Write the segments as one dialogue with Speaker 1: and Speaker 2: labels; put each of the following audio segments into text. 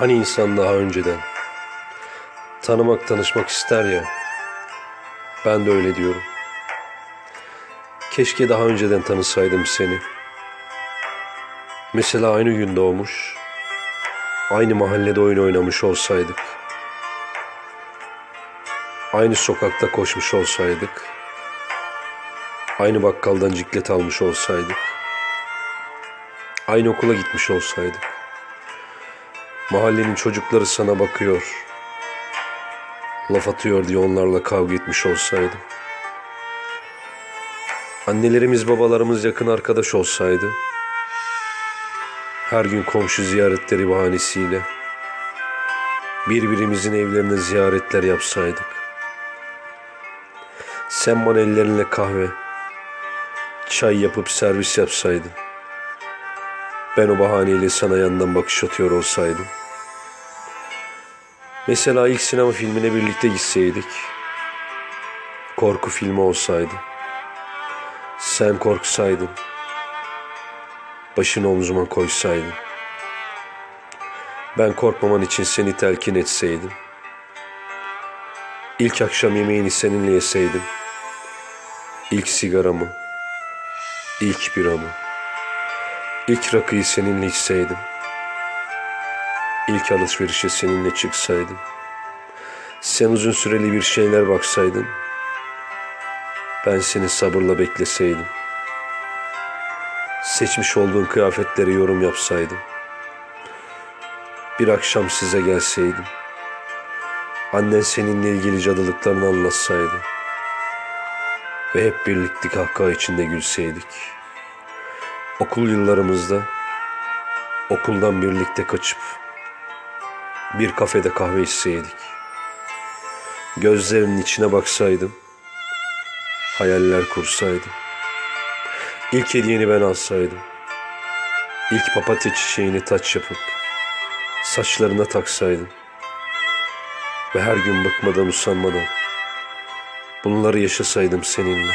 Speaker 1: Hani insan daha önceden tanımak tanışmak ister ya. Ben de öyle diyorum. Keşke daha önceden tanısaydım seni. Mesela aynı gün doğmuş, aynı mahallede oyun oynamış olsaydık. Aynı sokakta koşmuş olsaydık. Aynı bakkaldan ciklet almış olsaydık. Aynı okula gitmiş olsaydık. Mahallenin çocukları sana bakıyor. Laf atıyor diye onlarla kavga etmiş olsaydım. Annelerimiz babalarımız yakın arkadaş olsaydı. Her gün komşu ziyaretleri bahanesiyle birbirimizin evlerine ziyaretler yapsaydık. Sen bana ellerinle kahve, çay yapıp servis yapsaydın. Ben o bahaneyle sana yandan bakış atıyor olsaydım. Mesela ilk sinema filmine birlikte gitseydik. Korku filmi olsaydı. Sen korksaydın. Başını omzuma koysaydın. Ben korkmaman için seni telkin etseydim. İlk akşam yemeğini seninle yeseydim. İlk sigaramı, ilk biramı, ilk rakıyı seninle içseydim. İlk alışverişe seninle çıksaydım. Sen uzun süreli bir şeyler baksaydın. Ben seni sabırla bekleseydim. Seçmiş olduğun kıyafetlere yorum yapsaydım. Bir akşam size gelseydim. Annen seninle ilgili cadılıklarını anlatsaydı. Ve hep birlikte kahkaha içinde gülseydik. Okul yıllarımızda okuldan birlikte kaçıp bir kafede kahve içseydik. Gözlerinin içine baksaydım. Hayaller kursaydım. İlk hediyeni ben alsaydım. İlk papatya çiçeğini taç yapıp saçlarına taksaydım. Ve her gün bıkmadan usanmadan bunları yaşasaydım seninle.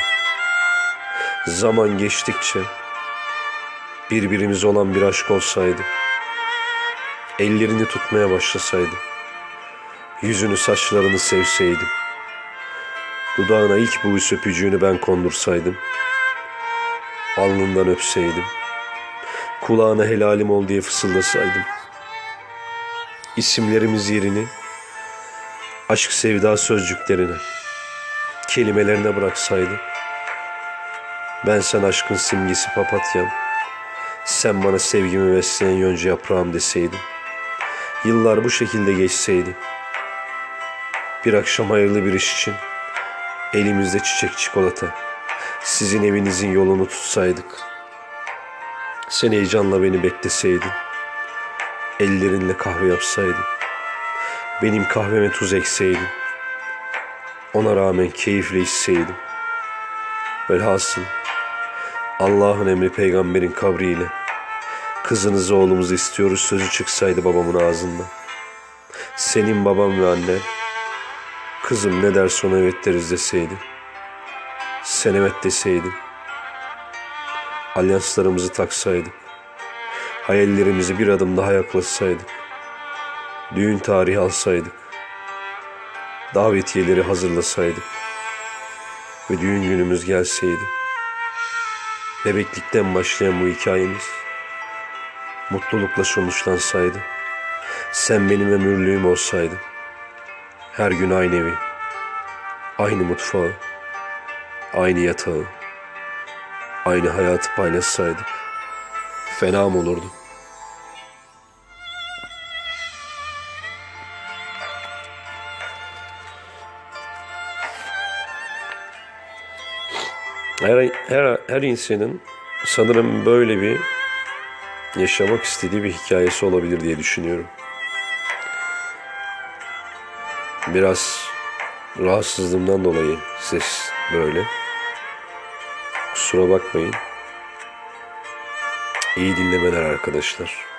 Speaker 1: Zaman geçtikçe birbirimiz olan bir aşk olsaydı ellerini tutmaya başlasaydım, yüzünü saçlarını sevseydim, dudağına ilk buğus öpücüğünü ben kondursaydım, alnından öpseydim, kulağına helalim ol diye fısıldasaydım, isimlerimiz yerini aşk sevda sözcüklerine, kelimelerine bıraksaydım, ben sen aşkın simgesi papatyam, sen bana sevgimi besleyen yonca yaprağım deseydin. Yıllar bu şekilde geçseydi. Bir akşam hayırlı bir iş için elimizde çiçek çikolata sizin evinizin yolunu tutsaydık. Sen heyecanla beni bekleseydin. Ellerinle kahve yapsaydın. Benim kahveme tuz ekseydin. Ona rağmen keyifle içseydim. Velhasıl Allah'ın emri peygamberin kabriyle kızınızı oğlumuzu istiyoruz sözü çıksaydı babamın ağzından. Senin babam ve annen kızım ne derse ona evet deriz deseydi. Sen evet deseydin. Alyanslarımızı taksaydık. Hayallerimizi bir adım daha yaklaşsaydık. Düğün tarihi alsaydık. Davetiyeleri hazırlasaydık. Ve düğün günümüz gelseydi. Bebeklikten başlayan bu hikayemiz mutlulukla sonuçlansaydı. Sen benim ömürlüğüm olsaydın. Her gün aynı evi, aynı mutfağı, aynı yatağı, aynı hayatı paylaşsaydık. Fena mı olurdu? Her, her, her insanın sanırım böyle bir yaşamak istediği bir hikayesi olabilir diye düşünüyorum. Biraz rahatsızlığımdan dolayı ses böyle. Kusura bakmayın. İyi dinlemeler arkadaşlar.